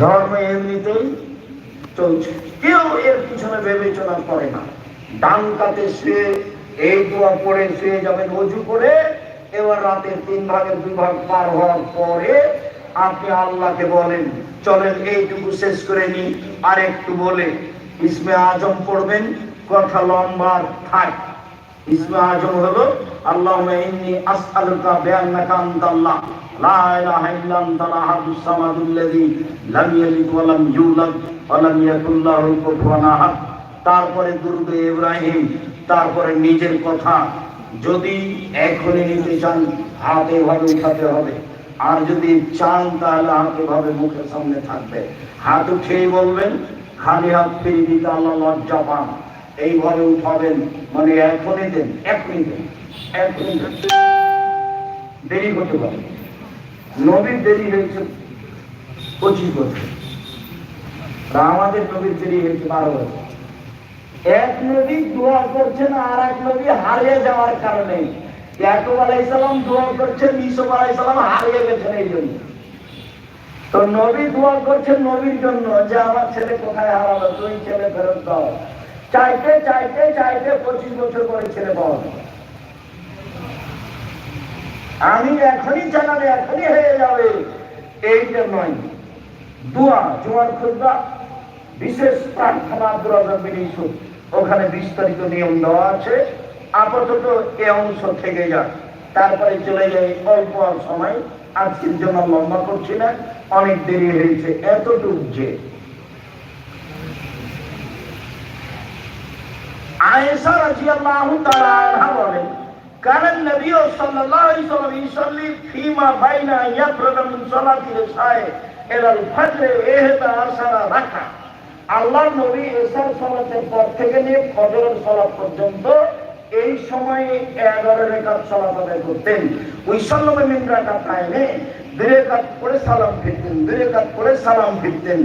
ধর্ম এমনিতেই চলছে। কেউ এর পিছনে বিবেচনা করে না। ডান কাতে শুয়ে এই দোয়া পড়ে শুয়ে যাবেন অজু করে, এবার রাতের তিন ভাগের দুই ভাগ পার হওয়ার পরে আপনি আল্লাহকে বলেন, চলেন এইটুকু শেষ করে নি আর একটু বলে, ইসমে আজম পড়বেন, কথা লম্বা থাক। ইসমে আজম হলো, আল্লাহুম্মা ইন্নী আসআলুকা বিআন্নাকা আনতাল্লাহ। ইলাহা ইল্লা আনতা আহাদুস সামাদুল্লাযী লাম ইয়ালিদ ওয়া লাম ইউলাদ ওয়া লাম ইয়াকুল লাহু কুফুয়ান আহাদ। তারপরে দুরূদ ইব্রাহিম, তারপরে নিজের কথা। যদি এখনই নিতে চান, হাতে ভাবে উঠাতে হবে। আর যদি চান, তাহলে হাতে ভাবে মুখের সামনে থাকবে। হাত উঠেই বলবেন, খালি হাত ফিরিয়ে দিতে আল্লাহ লজ্জা পান। এইভাবে উঠাবেন মানে এখনই দেন এখনই দেন এখনই দেন। দেরি হতে পারে নবীর দেরি হয়েছে পঁচিশ বছর। আমাদের নবীর দেরি হয়েছে বারো বছর। এক নবী দোয়া করছেন আর এক নবী হারিয়ে যাওয়ার কারণে। ইয়াকুব দোয়া করছেন ইসুফ হারিয়ে গেছেন এই জন্য। তো নবী দোয়া করছেন নবীর জন্য যে আমার ছেলে কোথায় হারালো তুই ছেলে ফেরত দাও। চাইতে চাইতে চাইতে পঁচিশ বছর পরে ছেলে পাওয়া। আমি এখনই জানালে এখনই হয়ে যাবে। এইটা নয়, দোয়া, জোয়ার খুদ্া, বিশেষ প্রার্থনা দুরাজমিন ওখানে বিস্তারিত নিয়ম দেওয়া আছে। আপাতত এ অংশ থেকে যাক। তারপরে চলে যাই অল্প সময়। আজকের জন্য লম্বা করছি না। অনেক দেরি হয়েছে এতটুক যে। আয়েশা রাদিয়াল্লাহু তাআলা বলেন كان النبي صلى الله عليه وسلم يصلي فيما بين أن يفرغ من صلاة العشاء إلى الفجر إحدى عشر ركعة আল্লাহ নবী এসার সালাতের পর থেকে নিয়ে ফজরের সালাত পর্যন্ত এই সময়ে এগারো রেখাত সালাত আদায় করতেন ওই সাল্লামে মিন রাকাত আইনে দুই রেখাত করে সালাম ফিরতেন দুই রেখাত করে সালাম ফিরতেন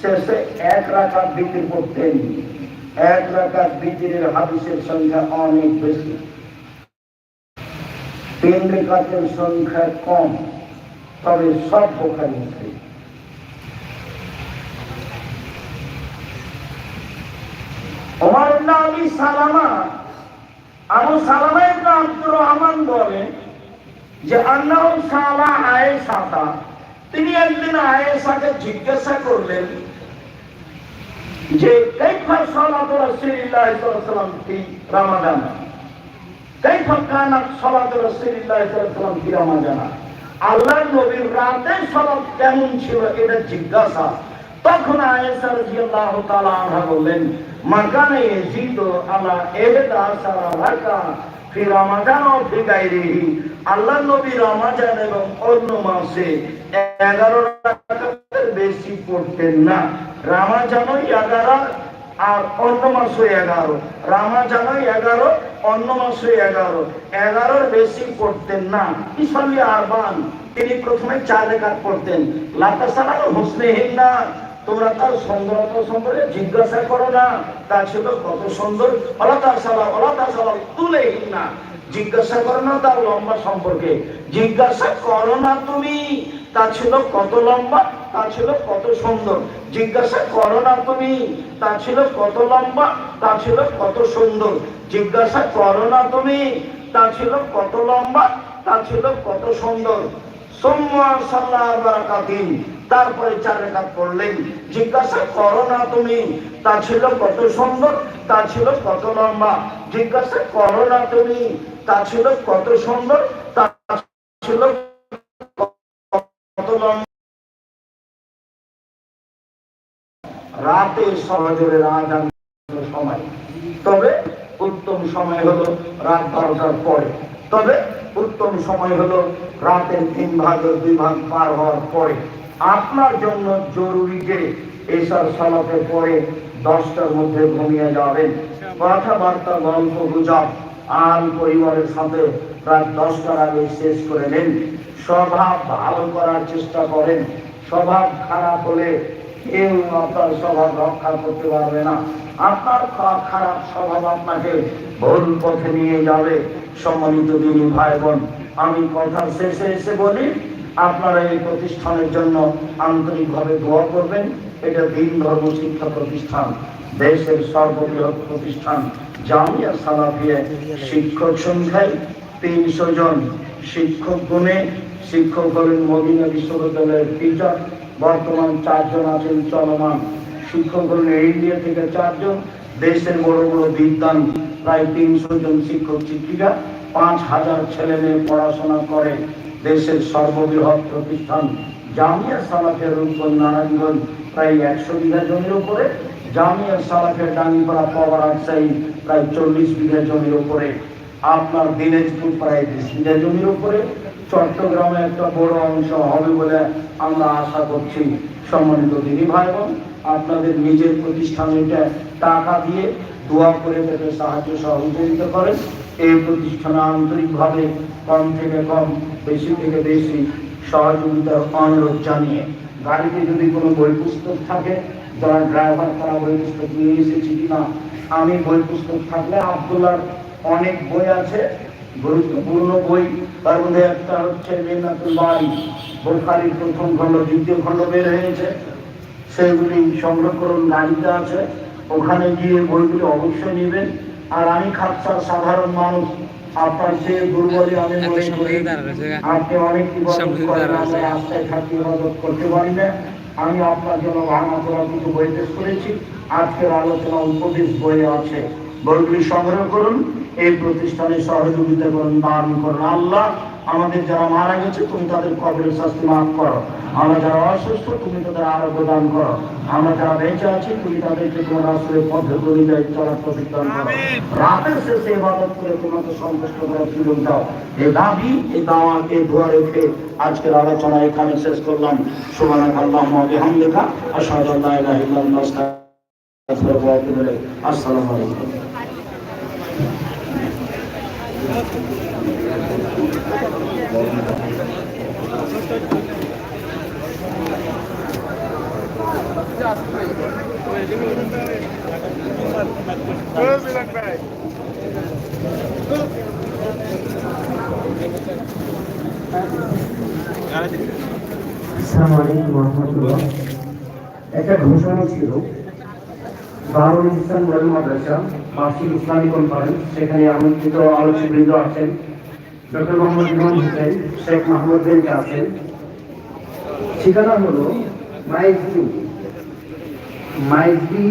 শেষে এক রাকাত বিক্রি করতেন এক রাকাত বিক্রির হাদিসের সংখ্যা অনেক বেশি তিন রেখাতের সংখ্যা কম, তবে সব বোখারি মুসলিম সালামা, আবু সালামা বলেন যে সালা তিনি একদিন আয়েশাকে জিজ্ঞাসা করলেন যে, কাইফা সালাতু রাসূলিল্লাহ সাল্লাল্লাহু আলাইহি রমাদান? রমাদান আল্লাহ নবীর রাতে সালাত কেমন ছিল এটা জিজ্ঞাসা। তখন আয়েশা রাদিয়াল্লাহু তাআলা আনহা বললেন, মাকানে আশারা রাকা ফি রমাদান ও ফি আল্লাহ নবী রমাদান এবং অন্য মাসে 11 রাকাতের বেশি পড়তেন না। রমাদানও 11 আর অন্য মাসে 11 রমাদানও 11 অন্য মাসে 11 11 বেশি পড়তেন না। ইসলি আরবান, তিনি প্রথমে চার রেখাত পড়তেন। লাতাসালাম হুসনেহীন না তোমরা তার সৌন্দর্য সম্পর্কে জিজ্ঞাসা করো না। তা ছিল কত সুন্দর। অলাতা সালাম অলাতা সালাম তুলেহীন না জিজ্ঞাসা করো না তার লম্বা সম্পর্কে। জিজ্ঞাসা করো না তুমি। তা ছিল কত লম্বা তা ছিল কত সুন্দর। জিজ্ঞাসা করো না তুমি, তা ছিল কত লম্বা, তা ছিল কত সুন্দর। জিজ্ঞাসা করো না তুমি, তা ছিল কত লম্বা, তা ছিল কত সুন্দর। তারপরে চার রেখাত পড়লেন জিজ্ঞাসা করো না তুমি, তা ছিল কত সুন্দর, তা ছিল কত লম্বা। জিজ্ঞাসা করো না তুমি, তা ছিল কত সুন্দর, তা ছিল কত লম্বা। রাতে সহজরে রাজান সময়। তবে উত্তম সময় হলো রাত বারোটার পরে। তবে উত্তম সময় হলো রাতের তিন ভাগের দুই ভাগ পার হওয়ার পরে। আপনার জন্য জরুরি যে এসব সলাপের পরে দশটার মধ্যে ঘুমিয়ে যাবেন। কথাবার্তা, গল্প, গুজব আন পরিবারের সাথে প্রায় দশটার আগে শেষ করে নেন। স্বভাব ভালো করার চেষ্টা করেন। স্বভাব খারাপ হলে কেউ আপনার স্বভাব রক্ষা করতে পারবে না। আপনার খারাপ স্বভাব আপনাকে ভুল পথে নিয়ে যাবে। সম্মানিত দিনী ভাই বোন আমি কথা শেষে এসে বলি, আপনারা এই প্রতিষ্ঠানের জন্য আন্তরিকভাবে দোয়া করবেন। এটা দিন ধর্ম শিক্ষা প্রতিষ্ঠান, দেশের সর্ববৃহৎ প্রতিষ্ঠান, জামিয়া সালাফিয়া শিক্ষক সংখ্যায় তিনশো জন শিক্ষক গুণে শিক্ষক হলেন মদিনা বিশ্ববিদ্যালয়ের টিচার। বর্তমান চারজন আছেন চলমান। শিক্ষক ইন্ডিয়া থেকে চারজন, দেশের বড় বড় বিদ্যান প্রায় তিনশো জন শিক্ষক, শিক্ষিকা, পাঁচ হাজার ছেলে মেয়ে পড়াশোনা করে। দেশের সর্ববৃহৎ প্রতিষ্ঠান জামিয়া সালাফের রূপগঞ্জ নারায়ণগঞ্জ, প্রায় একশো বিঘা জমির উপরে। জামিয়া সালাফের ডাঙ্গিপাড়া পাওয়ার রাজশাহী প্রায় চল্লিশ বিঘা জমির উপরে। আপনার দিনাজপুর, প্রায় বিশ বিঘা জমির উপরে। চট্টগ্রামে একটা বড় অংশ হবে বলে আমরা আশা করছি। সম্মানিত দিদি ভাই বোন আপনাদের নিজের প্রতিষ্ঠান এটা টাকা দিয়ে দোয়া করে তাদের সাহায্য সহযোগিতা করেন। এই প্রতিষ্ঠানে আন্তরিকভাবে কম থেকে কম, বেশি থেকে বেশি সহযোগিতার অনুরোধ জানিয়ে গাড়িতে যদি কোনো বই পুস্তক থাকে, যারা ড্রাইভার তারা বই পুস্তক নিয়ে এসেছি কিনা, আমি বই পুস্তক থাকলে আবদুল্লার অনেক বই আছে। গুরুত্বপূর্ণ বই। তার মধ্যে একটা হচ্ছে মেনাতুল বাড়ি। বোখারির প্রথম খণ্ড দ্বিতীয় খণ্ড বের হয়েছে। সেগুলি করুন গাড়িতে আছে। ওখানে গিয়ে বইগুলি অবশ্যই নেবেন। আর আমি খাচ্ছার সাধারণ মানুষ। আপনার যে দুর্বলী আমি মনে করি। আপনি অনেক রাস্তায় থাকি ইবাদত করতে পারি না। আমি আপনার জন্য ভাঙা করা কিছু বই পেশ করেছি। আজকের আলোচনা উপদেশ বইয়ে আছে। বইগুলি সংগ্রহ করুন। এই প্রতিষ্ঠানে সহযোগিতা করুন দান করুন। আল্লাহ আমাদের যারা মারা গেছে তুমি তাদের কবরের শাস্তি মাফ করো। আমরা যারা অসুস্থ তুমি তাদের আরোগ্য দান করো। আমরা যারা বেঁচে আছি তুমি তাদেরকে তোমার আসলে পদ্ধতি অনুযায়ী চলার প্রতিষ্ঠান করো। রাতের শেষে ইবাদত করে তোমাকে সন্তুষ্ট করার সুযোগ দাও। এই দাবি এই দাওয়া এই দোয়া রেখে আজকের আলোচনা এখানে শেষ করলাম। সুবহানাক আল্লাহুম্মা ওয়া বিহামদিকা আশহাদু আল্লা আসসালামু আলাইকুম একটা ঘোষণা ছিল বারুল ইসলাম মডেল মাদ্রাসা মাসিক ইসলামী কনফারেন্স সেখানে আমন্ত্রিত আলোচকবৃন্দ আছেন। ডক্টর মোহাম্মদ ইমাম হোসেন, শেখ মাহমুদ বেনকে আছেন। ঠিকানা হলো মাইজবি। মাইজবি